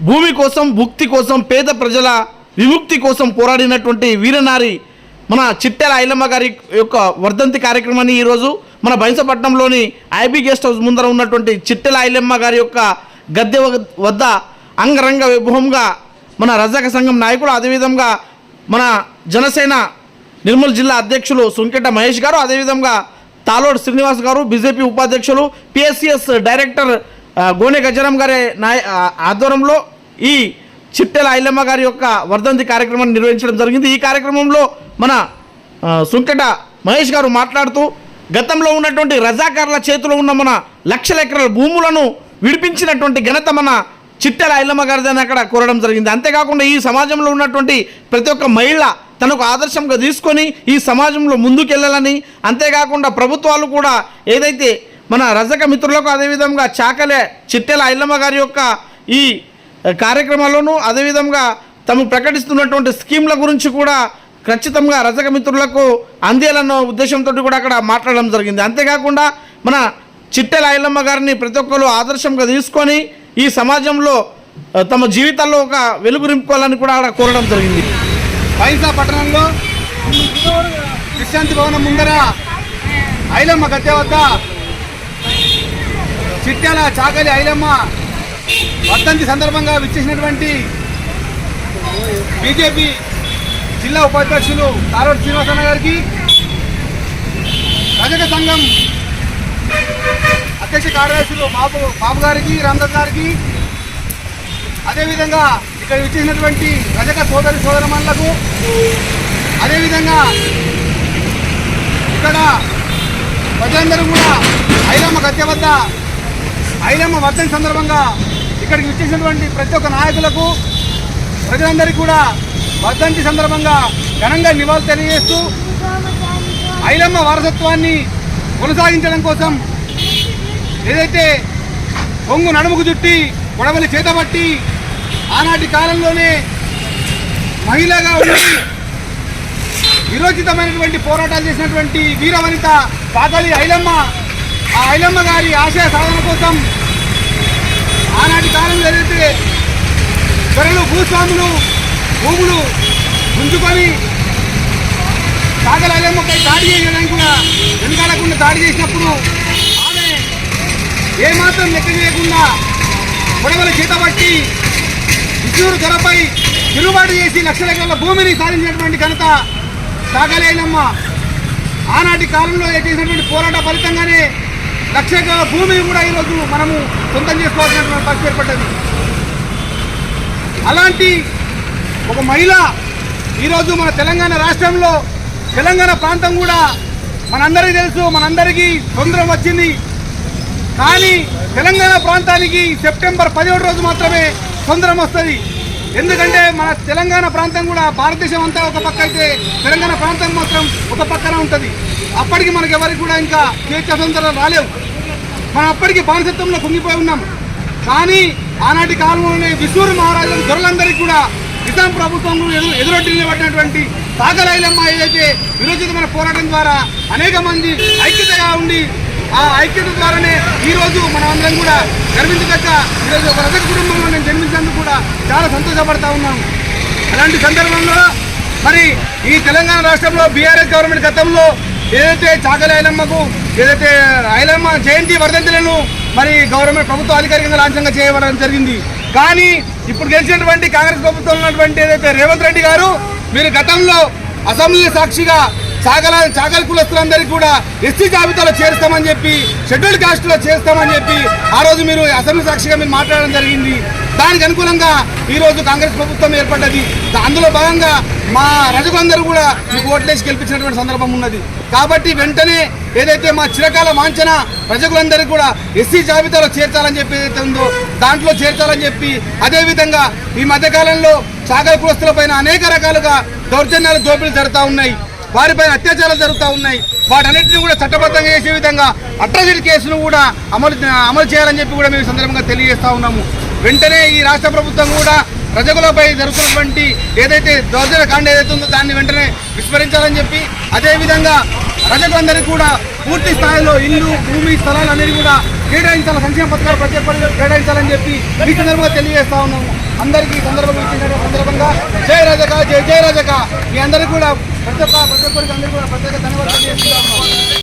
భూమి కోసం భుక్తి కోసం పేద ప్రజల విముక్తి కోసం పోరాడినటువంటి వీరనారి మన చిట్టెల ఐలమ్మ గారి యొక్క వర్ధంతి కార్యక్రమాన్ని ఈరోజు మన బైంసపట్నంలోని ఐబీ గెస్ట్ హౌస్ ముందర ఉన్నటువంటి చిట్టెల ఐలమ్మ గారి యొక్క గద్దె వద్ద అంగరంగ వైభవంగా మన రజాక సంఘం నాయకుడు అదేవిధంగా మన జనసేన నిర్మల్ జిల్లా అధ్యక్షులు సుంకెట మహేష్ గారు అదేవిధంగా తాలోడ్ శ్రీనివాస్ గారు బీజేపీ ఉపాధ్యక్షులు పిఎస్సిఎస్ డైరెక్టర్ గోనె గజరం గారి నాయ ఆధ్వర్యంలో ఈ చిట్టెల ఐలమ్మ గారి యొక్క వర్ధంతి కార్యక్రమాన్ని నిర్వహించడం జరిగింది. ఈ కార్యక్రమంలో మన సుంకట మహేష్ గారు మాట్లాడుతూ గతంలో ఉన్నటువంటి రజాకారుల చేతిలో ఉన్న మన లక్షల ఎకరాల భూములను విడిపించినటువంటి ఘనత మన చిట్టెల ఐలమ్మ గారిదని అక్కడ కోరడం జరిగింది. అంతేకాకుండా ఈ సమాజంలో ఉన్నటువంటి ప్రతి ఒక్క మహిళ తనకు ఆదర్శంగా తీసుకొని ఈ సమాజంలో ముందుకెళ్ళాలని అంతేకాకుండా ప్రభుత్వాలు కూడా ఏదైతే మన రజక మిత్రులకు అదేవిధంగా చాకలే చిట్టెల ఐలమ్మ గారి యొక్క ఈ కార్యక్రమాల్లోనూ అదేవిధంగా తాము ప్రకటిస్తున్నటువంటి స్కీమ్ల గురించి కూడా ఖచ్చితంగా రజక మిత్రులకు అందేయాలన్న ఉద్దేశంతో కూడా అక్కడ మాట్లాడడం జరిగింది. అంతేకాకుండా మన చిట్టెల ఐలమ్మ గారిని ప్రతి ఒక్కరు ఆదర్శంగా తీసుకొని ఈ సమాజంలో తమ జీవితాల్లో ఒక వెలుగు నింపుకోవాలని కూడా అక్కడ కోరడం జరిగింది. బైన్సా పట్టణంలో విశ్రాంతి భవనం ముందర ఐలమ్మ గద్దె వద్ద చిట్యాల చాకలి ఐలమ్మ వర్ధంతి సందర్భంగా విచ్చేసినటువంటి బీజేపీ జిల్లా ఉపాధ్యక్షులు తారోడ్ శ్రీనివాసన్న గారికి రజక సంఘం అధ్యక్ష కార్యదర్శులు బాబు బాబు గారికి రామదాస్ గారికి అదేవిధంగా ఇక్కడ విచ్చేసినటువంటి రజక సోదరి సోదరమణులకు అదేవిధంగా ఇక్కడ ప్రజలందరూ కూడా ఐరమ్మ గద్దె వద్ద ఐలమ్మ వర్ధన సందర్భంగా ఇక్కడికి వచ్చేసినటువంటి ప్రతి ఒక్క నాయకులకు ప్రజలందరికీ కూడా వర్ధంతి సందర్భంగా ఘనంగా నివాళులు తెలియజేస్తూ ఐలమ్మ వారసత్వాన్ని కొనసాగించడం కోసం ఏదైతే కొంగు నడుముకు చుట్టి గొడవలు చేతబట్టి ఆనాటి కాలంలోనే మహిళగా ఉండి విరోచితమైనటువంటి పోరాటాలు చేసినటువంటి వీరవనిత పాతలి ఐలమ్మ ఆ ఐలమ్మ గారి ఆశయ సాధన కోసం ఆనాటి కాలంలో ఏదైతే ధరలు భూస్వాములు భూములు గుంజుకొని కాకల ఐలమ్మపై దాడి చేయడానికి కూడా వెనకాలకుండా దాడి చేసినప్పుడు ఆమె ఏమాత్రం లెక్క చేయకుండా గొడవలు చేతబట్టి విష్ణుడు ధరపై తిరుగుబాటు చేసి లక్షల ఎకరాల భూమిని సాధించినటువంటి ఘనత సాగలేనమ్మ. ఆనాటి కాలంలో చేసినటువంటి పోరాట ఫలితంగానే లక్ష ఎకరాల భూమిని కూడా ఈరోజు మనము సొంతం చేసుకోవాల్సినటువంటి పరిస్థితి ఏర్పడ్డది. అలాంటి ఒక మహిళ ఈరోజు మన తెలంగాణ రాష్ట్రంలో తెలంగాణ ప్రాంతం కూడా మనందరికీ తెలుసు మనందరికీ స్వతంత్రం వచ్చింది. కానీ తెలంగాణ ప్రాంతానికి సెప్టెంబర్ పదిహేడు రోజు మాత్రమే స్వతంత్రం వస్తుంది. ఎందుకంటే మన తెలంగాణ ప్రాంతం కూడా భారతదేశం అంతా ఒక పక్క అయితే తెలంగాణ ప్రాంతం మాత్రం ఒక పక్కన ఉంటుంది. అప్పటికి మనకి ఎవరికి కూడా ఇంకా స్వేచ్ఛ స్వతంత్రాలు రాలేవు. మనం అప్పటికి బానిసత్వంలో కుంగిపోయి ఉన్నాం. కానీ ఆనాటి కాలంలోనే విసూరు మహారాజు దొరలందరికీ కూడా నిజాం ప్రభుత్వం ఎదు ఎదురొడ్డి నిలబడినటువంటి సాగరైలమ్మ ఏదైతే విరోచితమైన పోరాటం ద్వారా అనేక మంది ఐక్యతగా ఉండి ఆ ఐక్యత ద్వారానే ఈరోజు మనం అందరం కూడా గర్వించదగ్గ ఈరోజు ఒక రజక కుటుంబంలో నేను జన్మించినందుకు కూడా చాలా సంతోషపడతా ఉన్నాను అలాంటి సందర్భంలో మరి ఈ తెలంగాణ రాష్ట్రంలో బీఆర్ఎస్ గవర్నమెంట్ గతంలో ఏదైతే చాకలి ఐలమ్మకు ఏదైతే ఐలమ్మ జయంతి వర్ధంతులను మరి గవర్నమెంట్ ప్రభుత్వ అధికారికంగా లాంఛనంగా చేయడం జరిగింది. కానీ ఇప్పుడు గెలిచినటువంటి కాంగ్రెస్ ప్రభుత్వం ఉన్నటువంటి ఏదైతే రేవంత్ రెడ్డి గారు మీరు గతంలో అసెంబ్లీ సాక్షిగా చాకల చాకలి కులస్తులందరికీ కూడా ఎస్సీ జాబితాలో చేరుస్తామని చెప్పి షెడ్యూల్ కాస్ట్లో చేస్తామని చెప్పి ఆ రోజు మీరు అసెంబ్లీ సాక్షిగా మీరు మాట్లాడడం జరిగింది. దానికి అనుకూలంగా ఈరోజు కాంగ్రెస్ ప్రభుత్వం ఏర్పడ్డది. అందులో భాగంగా మా రజకందరూ కూడా మీకు ఓట్లేసి గెలిపించినటువంటి సందర్భం ఉన్నది. కాబట్టి వెంటనే ఏదైతే మా చిరకాల వాంఛన ప్రజలందరికీ కూడా ఎస్సీ జాబితాలో చేర్చాలని చెప్పి ఏదైతే ఉందో దాంట్లో చేర్చాలని చెప్పి అదేవిధంగా ఈ మధ్యకాలంలో సాగర కులస్తులపైన అనేక రకాలుగా దౌర్జన్యాలు దోపిడీలు జరుగుతూ ఉన్నాయి. వారిపైన అత్యాచారాలు జరుగుతూ ఉన్నాయి. వాటన్నిటిని కూడా చట్టబద్ధంగా చేసే విధంగా అట్రాసిటీ కేసును కూడా అమలు అమలు చేయాలని చెప్పి కూడా మేము సందర్భంగా తెలియజేస్తా ఉన్నాము. వెంటనే ఈ రాష్ట్ర ప్రభుత్వం కూడా ప్రజలపై జరుగుతున్నటువంటి ఏదైతే దౌర్జన్య కాండ ఏదైతే ఉందో దాన్ని వెంటనే విస్మరించాలని చెప్పి అదేవిధంగా ప్రజలందరికీ కూడా పూర్తి స్థాయిలో ఇల్లు భూమి స్థలాలు అనేది కూడా కేటాయించాలి సంక్షేమ పథకాలు ప్రతి ఒక్కరికి కేటాయించాలని చెప్పి ఈ సందర్భంగా తెలియజేస్తా ఉన్నాము. అందరికీ సందర్భంగా ఇచ్చిన సందర్భంగా జయ రజక జయ జయ రజక. మీ అందరికీ కూడా ప్రతి ఒక్క ప్రతి ఒక్కరికి అందరికీ కూడా ప్రత్యేక ధన్యవాదాలు చేస్తున్నాము